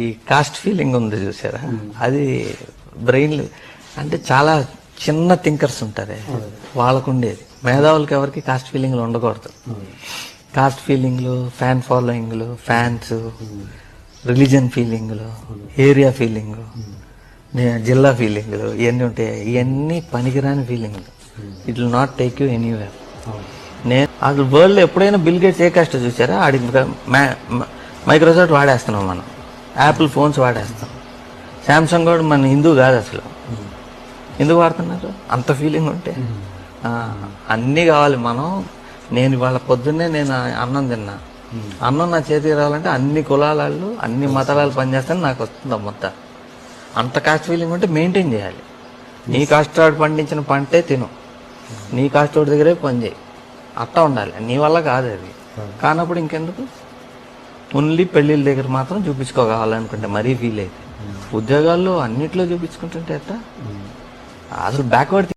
ఈ caste feeling ఉంది చూసారా? అది బ్రెయిన్ అంటే చాలా చిన్న థింకర్స్ ఉంటారే. వాళ్ళకు ఉండేది మేధావులకి ఎవరికి కాస్ట్ ఫీలింగ్లు ఉండకూడదు. కాస్ట్ ఫీలింగ్లు ఫ్యాన్ ఫాలోయింగ్లు ఫ్యాన్స్ రిలీజన్ ఫీలింగ్లు ఏరియా ఫీలింగ్ జిల్లా ఫీలింగ్లు ఇవన్నీ ఉంటాయి ఇవన్నీ పనికిరాని ఫీలింగ్లు it will not take you anywhere నేను అసలు వరల్డ్ ఎప్పుడైనా బిల్ గేట్స్ ఏ కాస్ట్ చూసారా? ఆడి మైక్రోసాఫ్ట్ వాడేస్తున్నాం మనం. Apple phones వాడేస్తాం. శాంసంగ్ కూడా మన హిందూ కాదు అసలు. ఎందుకు వాడుతున్నారు? అంత ఫీలింగ్ ఉంటే. ఆ, అన్నీ కావాలి మనం. నేను ఇవాళ పొద్దున్నే నేను అన్నం తిన్నా. అన్నం నా చేతికి రావాలంటే అన్ని కులాల వాళ్ళు అన్ని మతాలు పనిచేస్తాను నాకు వస్తుంది మొత్తం అంత కాస్ట్ ఫీలింగ్ ఉంటే మెయింటైన్ చేయాలి. నీ కష్టాడు పండించిన పంటే తిను. నీ కష్టోడి దగ్గరే పని చేయి. అట్టా ఉండాలి. నీ వల్ల కాదు అది. కానప్పుడు ఇంకెందుకు? ఓన్లీ పెళ్ళిళ్ళ దగ్గర మాత్రం చూపించుకోగలనుకుంటే మరీ ఫీల్ అయితే ఉద్యోగాల్లో అన్నిట్లో చూపించుకుంటుంటే అసలు బ్యాక్వర్డ్